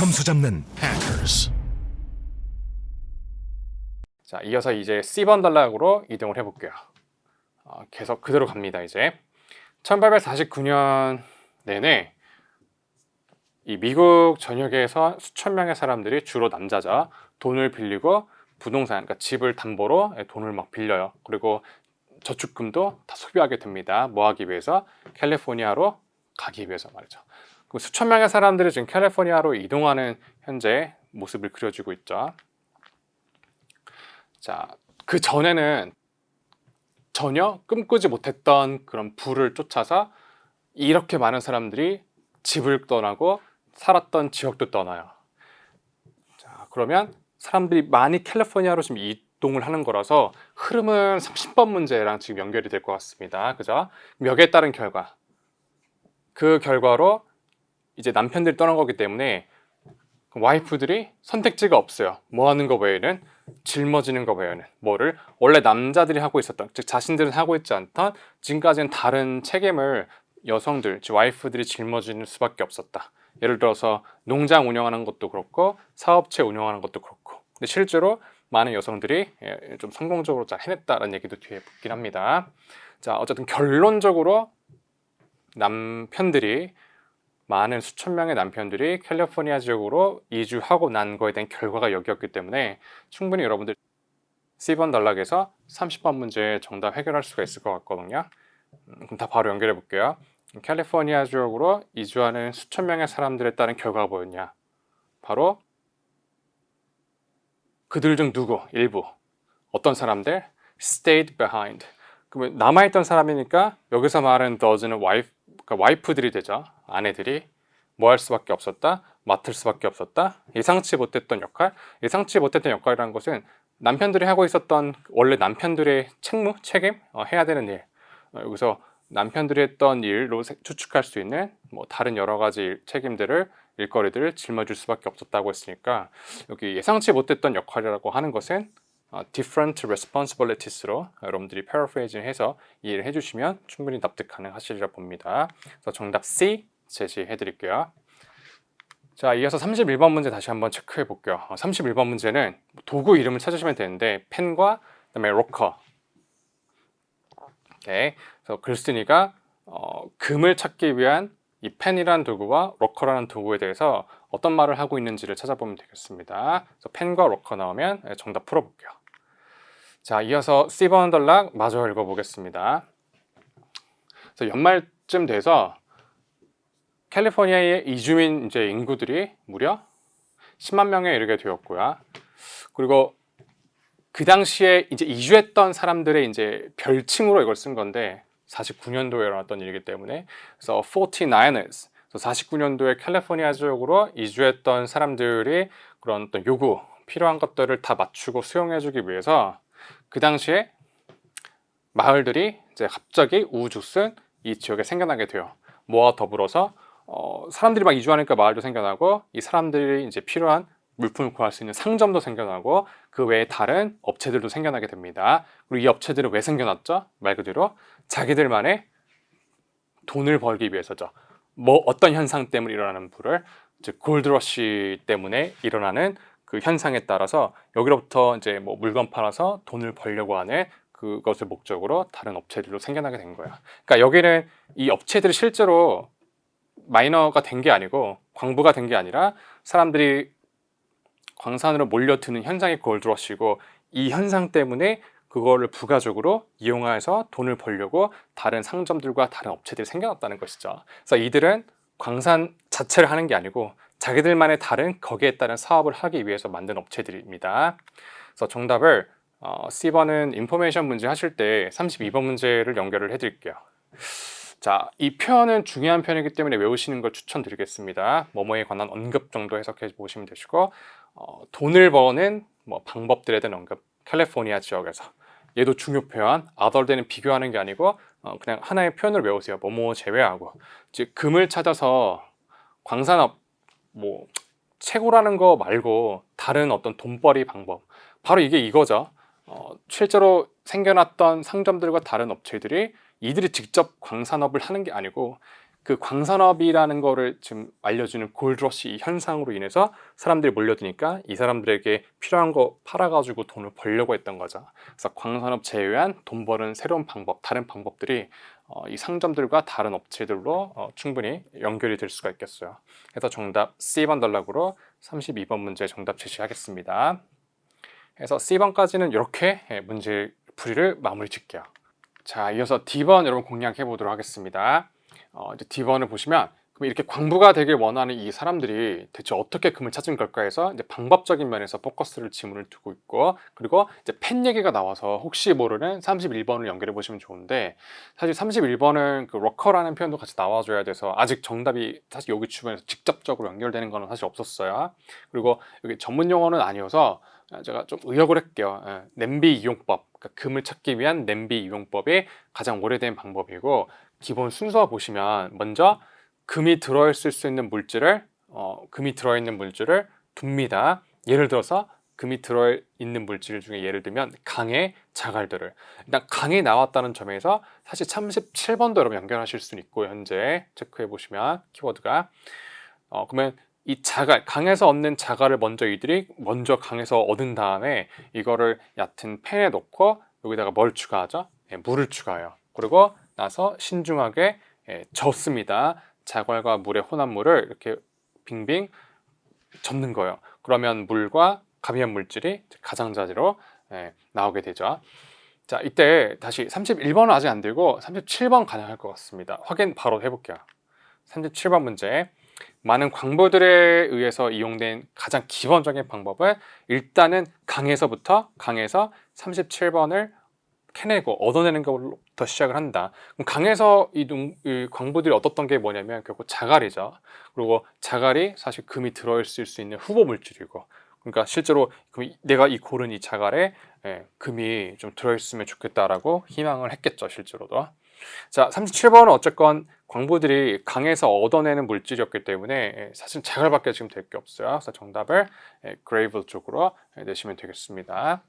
점수 잡는 hackers. 자, 이어서 이제 C번 단락으로 이동을 해볼게요. 어, 계속 그대로 갑니다. 이제 1849년 내내 이 미국 전역에서 수천 명의 사람들이 주로 남자자 돈을 빌리고 부동산, 그러니까 집을 담보로 돈을 막 빌려요. 그리고 저축금도 다 소비하게 됩니다. 뭐 하기 위해서? 캘리포니아로 가기 위해서 말이죠. 그 수천 명의 사람들이 지금 캘리포니아로 이동하는 현재 모습을 그려주고 있죠. 자, 그 전에는 전혀 꿈꾸지 못했던 그런 부를 쫓아서 이렇게 많은 사람들이 집을 떠나고 살았던 지역도 떠나요. 자, 그러면 사람들이 많이 캘리포니아로 지금 이동을 하는 거라서 흐름은 30번 문제랑 지금 연결이 될 것 같습니다. 그죠? 여기에 따른 결과. 그 결과로 이제 남편들이 떠난 거기 때문에 와이프들이 선택지가 없어요. 뭐 하는 거 외에는 짊어지는 거 외에는 뭐를 원래 남자들이 하고 있었던 즉 자신들은 하고 있지 않던 지금까지는 다른 책임을 여성들 즉 와이프들이 짊어지는 수밖에 없었다. 예를 들어서 농장 운영하는 것도 그렇고 사업체 운영하는 것도 그렇고 근데 실제로 많은 여성들이 예, 좀 성공적으로 잘 해냈다는 얘기도 뒤에 붙긴 합니다. 자 어쨌든 결론적으로 남편들이 많은 수천 명의 남편들이 캘리포니아 지역으로 이주하고 난 거에 대한 결과가 여기였기 때문에 충분히 여러분들 C번 단락에서 30번 문제 정답 해결할 수가 있을 것 같거든요. 음, 그럼 다 바로 연결해 볼게요. 캘리포니아 지역으로 이주하는 수천 명의 사람들에 따른 결과가 뭐였냐? 바로 그들 중 누구? 일부. 어떤 사람들? stayed behind. 그러면 남아있던 사람이니까 여기서 말하는 does는 와이프, 그러니까 와이프들이 되죠. 아내들이 뭐 할 수밖에 없었다? 맡을 수밖에 없었다? 예상치 못했던 역할? 예상치 못했던 역할이라는 것은 남편들이 하고 있었던 원래 남편들의 책무, 책임, 어, 해야 되는 일. 어, 여기서 남편들이 했던 일로 세- 추측할 수 있는 뭐 다른 여러 가지 일- 책임들을 일거리들을 짊어질 수밖에 없었다고 했으니까 여기 예상치 못했던 역할이라고 하는 것은 어, different responsibilities로 여러분들이 paraphrasing 해서 이해를 해주시면 충분히 납득 가능하시리라 봅니다. 그래서 정답 C 제시해 드릴게요. 자, 이어서 31번 문제 다시 한번 체크해 볼게요. 어, 31번 문제는 도구 이름을 찾으시면 되는데 펜과 그다음에 로커. 오케이. 그래서 글쓴이가 어, 금을 찾기 위한 이 펜이라는 도구와 로커라는 도구에 대해서 어떤 말을 하고 있는지를 찾아보면 되겠습니다. 그래서 펜과 로커 나오면 예, 정답 풀어볼게요. 자, 이어서 C번 단락 마저 읽어보겠습니다. 그래서 연말쯤 돼서 캘리포니아의 이주민 이제 인구들이 무려 10만 명에 이르게 되었고요. 그리고 그 당시에 이제 이주했던 사람들의 이제 별칭으로 이걸 쓴 건데 49년도에 일어났던 일이기 때문에 그래서 49ers 49년도에 캘리포니아 지역으로 이주했던 사람들이 그런 어떤 요구 필요한 것들을 다 맞추고 수용해주기 위해서 그 당시에 마을들이 이제 갑자기 우후죽순 이 지역에 생겨나게 돼요. 뭐와 더불어서 어, 사람들이 막 이주하니까 마을도 생겨나고 이 사람들이 이제 필요한 물품을 구할 수 있는 상점도 생겨나고 그 외에 다른 업체들도 생겨나게 됩니다. 그리고 이 업체들은 왜 생겨났죠? 말 그대로 자기들만의 돈을 벌기 위해서죠. 뭐 어떤 현상 때문에 일어나는 부를 즉 골드러시 때문에 일어나는 그 현상에 따라서 여기로부터 이제 뭐 물건 팔아서 돈을 벌려고 하는 그것을 목적으로 다른 업체들로 생겨나게 된 거야. 그러니까 여기는 이 업체들이 실제로 마이너가 된 게 아니고 광부가 된 게 아니라 사람들이 광산으로 몰려드는 현상이 골드러시고 이 현상 때문에 그거를 부가적으로 이용해서 돈을 벌려고 다른 상점들과 다른 업체들이 생겨났다는 것이죠. 그래서 이들은 광산 자체를 하는 게 아니고 자기들만의 다른 거기에 따른 사업을 하기 위해서 만든 업체들입니다. 그래서 정답을 어, C번은 인포메이션 문제 하실 때 32번 문제를 연결을 해드릴게요. 자, 이 표현은 중요한 표현이기 때문에 외우시는 걸 추천드리겠습니다. 뭐뭐에 관한 언급 정도 해석해 보시면 되시고 어, 돈을 버는 뭐 방법들에 대한 언급 캘리포니아 지역에서 얘도 중요 표현 than은 비교하는 게 아니고 어, 그냥 하나의 표현을 외우세요. 뭐뭐 제외하고 즉 금을 찾아서 광산업 뭐 최고라는 거 말고 다른 어떤 돈벌이 방법 바로 이게 이거죠. 어, 실제로 생겨났던 상점들과 다른 업체들이 이들이 직접 광산업을 하는 게 아니고 그 광산업이라는 거를 지금 알려주는 골드러시 현상으로 인해서 사람들이 몰려드니까 이 사람들에게 필요한 거 팔아가지고 돈을 벌려고 했던 거죠. 그래서 광산업 제외한 돈 버는 새로운 방법, 다른 방법들이 어, 이 상점들과 다른 업체들로 어, 충분히 연결이 될 수가 있겠어요. 그래서 정답 C번 단락으로 32번 문제 정답 제시하겠습니다. 그래서 C번까지는 이렇게 예, 문제 풀이를 마무리 짓게요. 자, 이어서 D번 여러분 공략해 보도록 하겠습니다. 어, 이제 D번을 보시면 그럼 이렇게 광부가 되길 원하는 이 사람들이 대체 어떻게 금을 찾은 걸까 해서 이제 방법적인 면에서 포커스를 지문을 두고 있고 그리고 이제 펜 얘기가 나와서 혹시 모르는 31번을 연결해 보시면 좋은데 사실 31번은 그 러커라는 표현도 같이 나와줘야 돼서 아직 정답이 사실 여기 주변에서 직접적으로 연결되는 거는 사실 없었어요. 그리고 여기 전문 용어는 아니어서 제가 좀 의역을 할게요. 예, 냄비 이용법, 그러니까 금을 찾기 위한 냄비 이용법이 가장 오래된 방법이고 기본 순서 보시면 먼저 금이 들어있을 수 있는 물질을 어, 금이 들어있는 물질을 둡니다. 예를 들어서 금이 들어있는 물질 중에 예를 들면 강의 자갈들을 일단 강이 나왔다는 점에서 사실 37번도 여러분 연결하실 수는 있고 현재 체크해 보시면 키워드가 어, 그러면 이 자갈 강에서 얻는 자갈을 먼저 이들이 먼저 강에서 얻은 다음에 이거를 얕은 팬에 넣고 여기다가 뭘 추가하죠? 예, 물을 추가해요. 그리고 나서 신중하게 예, 젓습니다. 자갈과 물의 혼합 물을 이렇게 빙빙 접는 거예요. 그러면 물과 가미한 물질이 가장자리로 예, 나오게 되죠. 자, 이때 다시 31번은 아직 안 되고 37번 가능할 것 같습니다. 확인 바로 해볼게요. 37번 문제. 많은 광부들에 의해서 이용된 가장 기본적인 방법은 일단은 강에서부터 강에서 37번을 캐내고 얻어내는 것부터 시작을 한다. 그럼 강에서 이, 농- 이 광부들이 얻었던 게 뭐냐면 결국 자갈이죠. 그리고 자갈이 사실 금이 들어있을 수 있는 후보 물질이고, 그러니까 실제로 내가 이 고른 이 자갈에 예, 금이 좀 들어있으면 좋겠다라고 희망을 했겠죠, 실제로도. 자, 37번은 어쨌건 광부들이 강에서 얻어내는 물질이었기 때문에 예, 사실 자갈밖에 지금 될 게 없어요. 그래서 정답을 예, 그레이블 쪽으로 예, 내시면 되겠습니다.